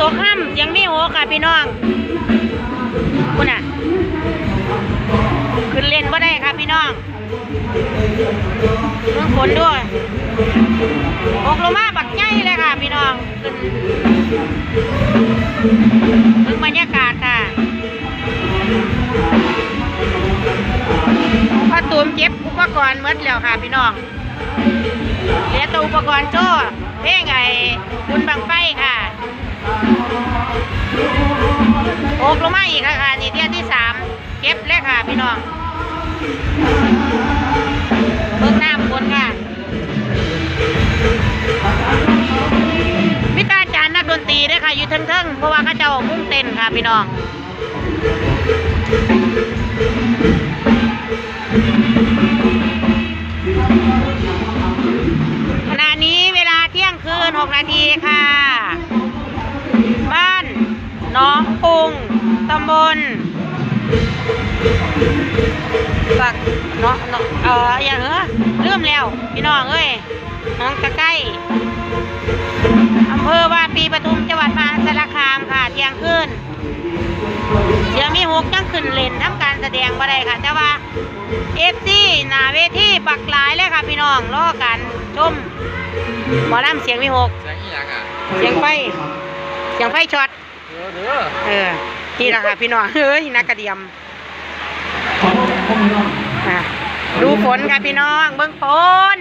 ตกห้ำยังมีโหค่ะพี่น้องคุณอะขึ้นเล่นบ่ได้ค่ะพี่น้องเมืองฝนด้วยอกลมาบักใหญ่เลยค่ะพี่น้องขึ้นเบิ่งบรรยากาศค่ะพ่อตูมเก็บอุปกรณ์หมดแล้วค่ะพี่น้องเหลือแตัวอุปกรณ์โจ้ กลงมาอีกค่ะค่ะนี่เที่ยที่สามเก็บเลยค่ะพี่น้องเบิ่งน้ำบนค่ะมิตาจารย์นักดนตรีด้วยค่ะ อยู่เทิงๆเพราะว่าเขาเจ้ามุ่งเต้นค่ะพี่น้องขณะนี้เวลาเที่ยงคืน 6 นาทีค่ะ บ้านน้องกรุง ตำบลสักเนาะเนาะเอออย่างเหรอลืมแล้ว พี่น้องเอ้ยหน้องตะไก้อำเภอวาปีปทุมจังหวัดมหาสารคามค่ะเที่ยงคืนเสียงมีหกยังขึ้นเล่นทำการแสดงบ่ได้ค่ะ แต่ว่าเอฟซีหน้าเวทีปักหลายเลยค่ะ พี่น้องรอกันชมหมอลำเสียงมีหกเสียงอีหยังอะเสียงไฟเสียงไฟช็อตเด้อเด้อเออ นี่แหละค่ะพี่น้องเฮ้ยนักกระเดียมอะดูฝนค่ะพี่น้อง เบิ้งฝน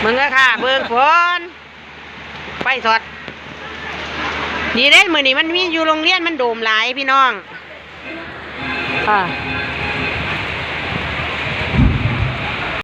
เบิ้งเลยค่ะ เบิ้งฝนไปสดดีเด้มือนี้มันมีอยู่โรงเรียนมันโดมหลายพี่น้องค่ะ